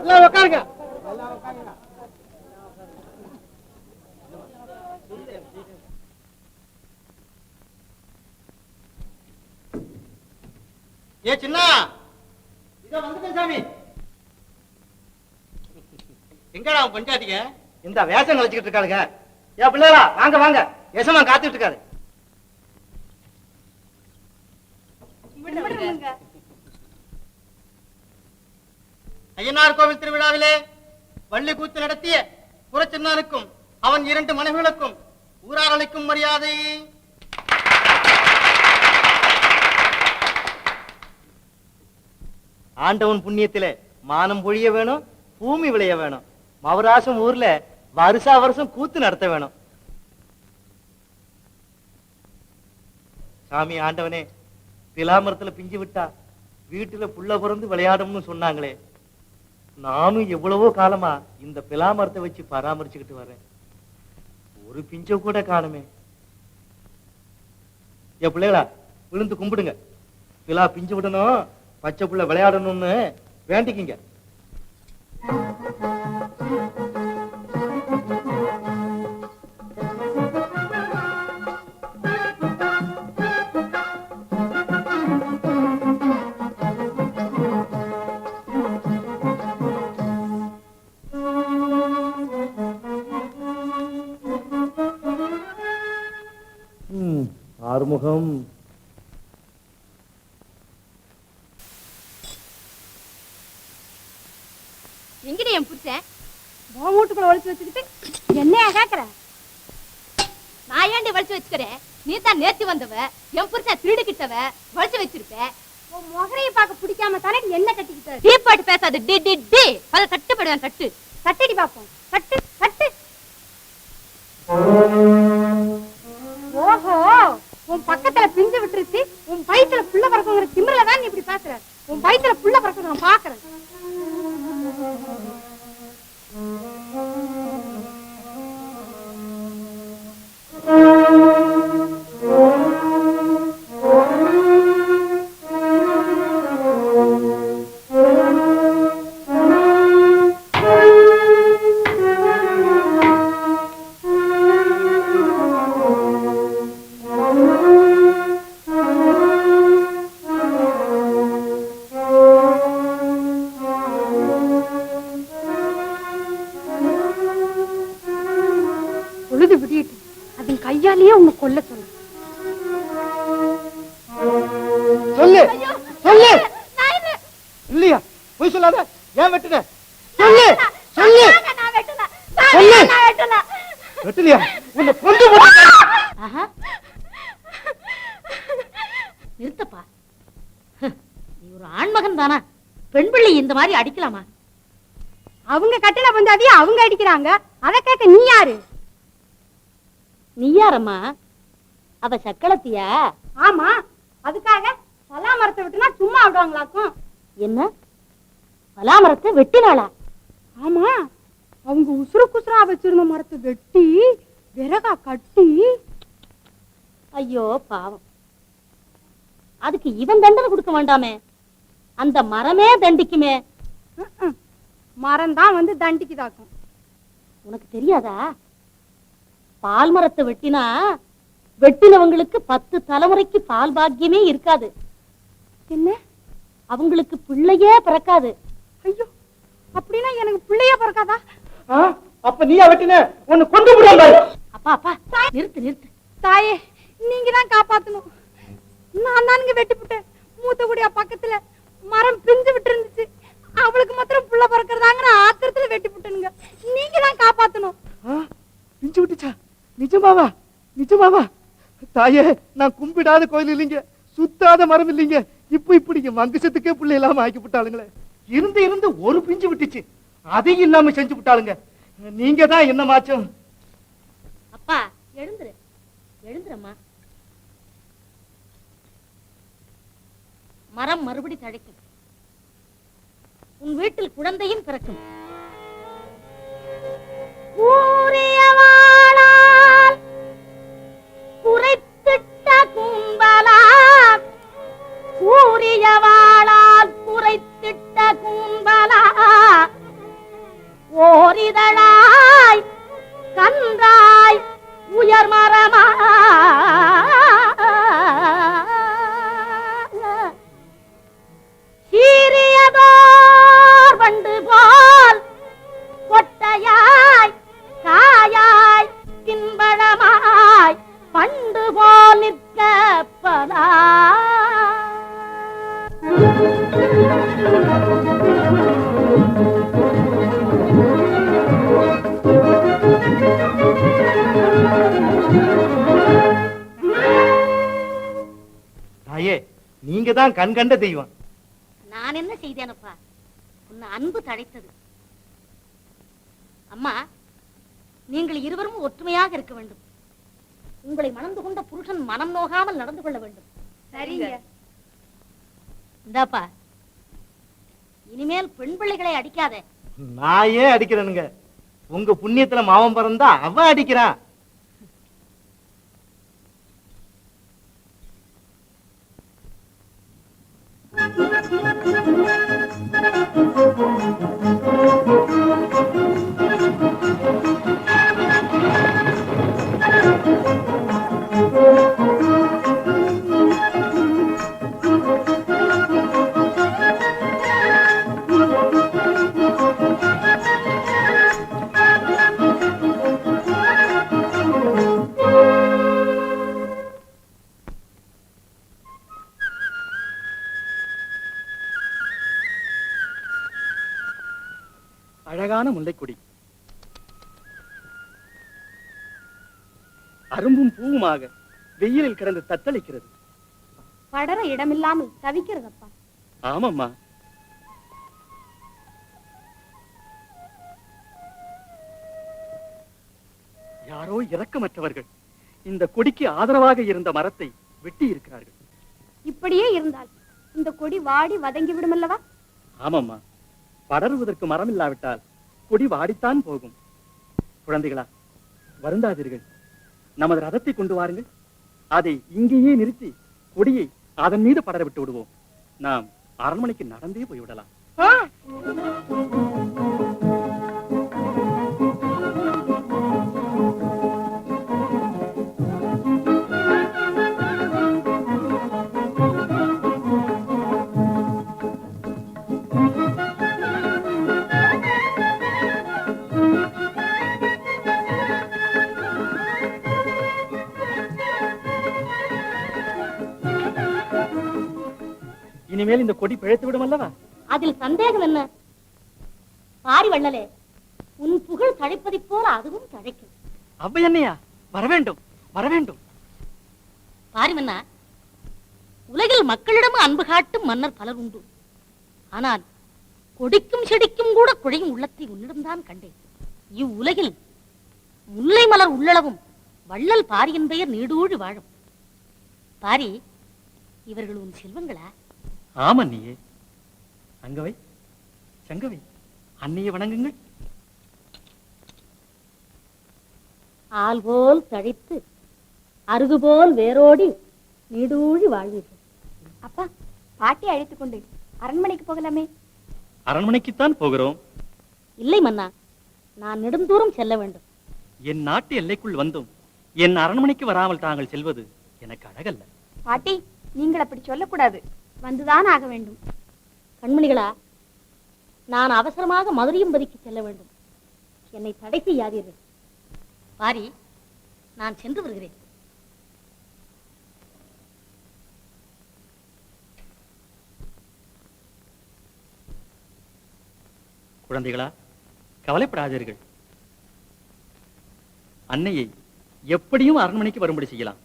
எல்லாம் உட்காருங்க ஏ சின்ன. இதோ வந்துட்டேன் சாமி. எங்கடா அவன் பஞ்சாதிங்க இந்த வேஷம் கழிச்சுக்கிட்டு இருக்காளுங்க. ஏ பிள்ளைகளா வாங்க வாங்க. எசமா காத்துட்டு இருக்காரு. ஐயனார் கோவில் திருவிழாவிலே வள்ளி கூத்து நடத்திய புறச்சின்னானுக்கும் அவன் இரண்டு மனைவிகளுக்கும் ஊரார் அளிக்கும் மரியாதை. ஆண்டவன் புண்ணியத்திலே மானம் பொழிய வேணும் பூமி விளைய வேணும். மவராசம் ஊர்ல வருஷா வருஷம் கூத்து நடத்த வேணும். சாமி ஆண்டவனே பிலாமரத்துல பிஞ்சு விட்டா வீட்டுல புள்ள பிறந்து விளையாடும்னு சொன்னாங்களே. நானும் எவ்வளவோ காலமா இந்த பிலாமரத்தை வச்சு பராமரிச்சுக்கிட்டு வர்றேன் ஒரு பிஞ்ச கூட காணுமே. என் பிள்ளைகளா விழுந்து கும்பிடுங்க. பிலா பிஞ்சு விடணும் பச்சை புள்ள விளையாடணும்னு வேண்டிக்கிங்க. ஆறுமுகம் எங்கடி என் புருஷன்? உன் வீட்டுக்குள்ள ஒளிச்சு வச்சுக்கிட்டு என்னையா கேக்குற? நான் ஏண்டி வலிச்சு வச்சுக்கிறேன் நீ தான் நேத்து வந்தவ என் புருஷன் திருடுகிட்டவ வலிச்சு வச்சிருப்ப. உன் முகரையை பார்க்க பிடிக்காம தானே என்ன கட்டிக்கிட்ட டீ பாட்டு பேசாத டி டி டி. அத தட்டுப்படுவேன் தட்டு தட்டடி பாப்போம். தட்டு சொல்லு. இல்லையா? போய் சொல்லாத. ஏன் வெட்டுன? சொல்லு. சொல்லு. சொல்லு. வெட்டலையா? உன்னை கொண்டு. நிறுத்தப்பா. நீ ஒரு ஆண்மகன் தானா? பெண் பிள்ளை இந்த மாதிரி அடிக்கலாமா? அவங்க கட்டின பஞ்சாதியை அவங்க அடிக்கிறாங்க. அதை கேட்க நீ யாரு? நீ யாரம்மா? அவ சக்களத்தியா ஆமா. அதுக்காக பலா மரத்தை விட்டுனா சும்மா விடுவாங்களாக்கும் என்ன? பலாமரத்தை வெட்டினாளா? ஆமா அவங்க உசுறு குசுரா வச்சிருந்த மரத்தை வெட்டி விறகா கட்டி. ஐயோ பாவம். அதுக்கு இவன் தண்டனை கொடுக்க வேண்டாமே. அந்த மரமே தண்டிக்குமே. மரம் தான் வந்து தண்டிக்குதாக்கும். உனக்கு தெரியாதா? பால் மரத்தை வெட்டினா வெட்டினவங்களுக்கு பத்து தலைமுறைக்கு பால் பாக்கியமே இருக்காது. என்ன? அவங்களுக்கு பிள்ளையே பிறக்காது. ஐயோ அப்படின்னா எனக்கு பிள்ளைய பிறக்காதா? அப்ப நீயா வெட்டின? உன்னை கொண்டு விடுவாங்க அப்பா அப்பா நிறுத்து நிறுத்து. தாயே நீங்க தான் காப்பாத்தணும். நான் தானுங்க வெட்டிப்புட்டேன் மூத்த குடியா பக்கத்துல மரம் பிஞ்சு விட்டு இருந்துச்சு அவளுக்கு மாத்திரம் புள்ள பிறக்கிறதாங்க நான் ஆத்திரத்துல வெட்டி புட்டனுங்க. நீங்க தான் காப்பாத்தணும். பிஞ்சு விட்டுச்சா? நிஜமாவா? நிஜமாவா? தாயே நான் கும்பிடாத கோயில் இல்லைங்க. சுத்தாத மரம் இல்லைங்க. இப்ப இப்படிங்க மங்குசத்துக்கே பிள்ளை இல்லாம ஆக்கி விட்டாளுங்களே. இருந்து இருந்து ஒரு பிஞ்சு விட்டுச்சு. அதையும் இல்லாம செஞ்சு விட்டாளுங்க. நீங்க தான் என்ன மாச்சம் அப்பா எழுந்துரு. எழுந்துரம்மா. மரம் மறுபடி தழைக்கும். உன் வீட்டில் குழந்தையும் பிறக்கும். கூறியவாளால் autoridad. நீங்க தான் கண் கண்ட தெய்வம். நான் என்ன செய்தேனப்பா? உன்னை அன்பு தழைத்தது. அம்மா நீங்கள் இருவரும் ஒற்றுமையாக இருக்க வேண்டும். உங்களை மணந்து கொண்ட புருஷன் மனம் நோகாமல் நடந்து கொள்ள வேண்டும். சரிங்க. இந்தாப்பா இனிமேல் பெண் பிள்ளைகளை அடிக்காதே. நான் ஏன் அடிக்கிறேனுங்க? உங்க புண்ணியத்துல மாவன் பிறந்தா அவன் அடிக்கிறான். அழகான முல்லைக்கொடி. அரும்பும் பூவுமாக வெயிலில் கிடந்து தத்தளிக்கிறது. படர இடமில்லாமல் தவிக்கிறதப்பா. ஆமாம்மா. யாரோ இரக்கமற்றவர்கள் இந்த கொடிக்கு ஆதரவாக இருந்த மரத்தை வெட்டி இருக்கிறார்கள் இப்படியே இருந்தால் இந்த கொடி வாடி வதங்கி விடுமல்லவா? ஆமாம்மா. படருவதற்கு மரம் இல்லாவிட்டால் கொடி வாடித்தான் போகும். குழந்தைகளா வருந்தாதீர்கள். நமது ரதத்தை கொண்டு வாருங்கள். அதை இங்கேயே நிறுத்தி கொடியை அதன் மீது படர விட்டு விடுவோம். நாம் அரண்மனைக்கு நடந்தே போய்விடலாம். இனிமேல் இந்த கொடி பிழைத்து விடும் அல்லவா அதில் சந்தேகம் என்ன? பாரி வள்ளலே உன் புகழ் தழைப்பதைப் போல அதுவும் தழைக்கும். அவ்வை என்னையா வரவேண்டும் வரவேண்டும். பாரி மன்னா உலகில் மக்களிடம் அன்பு காட்டும் மன்னர் பலர் உண்டு. ஆனால் கொடிக்கும் செடிக்கும் கூட குழையும் உள்ளத்தை உன்னிடம்தான் கண்டேன். இவ்வுலகில் முல்லை மலர் உள்ளளவும் வள்ளல் பாரியின் பெயர் நீடூழி வாழும். பாரி இவர்கள் உன் செல்வங்களா? ஆமா நீயே. அங்கவை சங்கவை அன்னையை வணங்குங்கள். ஆள் போல் தழைத்து அருகு போல் வேரோடி நீடூழி வாழ்வீர்கள். அப்பா பாட்டி அழைத்துக் கொண்டு அரண்மனைக்கு போகலாமே? அரண்மனைக்குத்தான் போகிறோம். இல்லை மன்னா நான் நெடுந்தூரம் செல்ல வேண்டும். என் நாட்டு எல்லைக்குள் வந்தும் என் அரண்மனைக்கு வராமல் தாங்கள் செல்வது எனக்கு அழகல்ல. பாட்டி நீங்கள் அப்படி சொல்லக்கூடாது. வந்துதான் ஆக வேண்டும். கண்மணிகளா நான் அவசரமாக மதுரையம்பதிக்கு செல்ல வேண்டும். என்னை தடை செய்யாதீர்கள். பாரி நான் சென்று வருகிறேன். குழந்தைகளா கவலைப்படாதீர்கள். அன்னையை எப்படியும் அரண்மனைக்கு வரும்படி செய்யலாம்.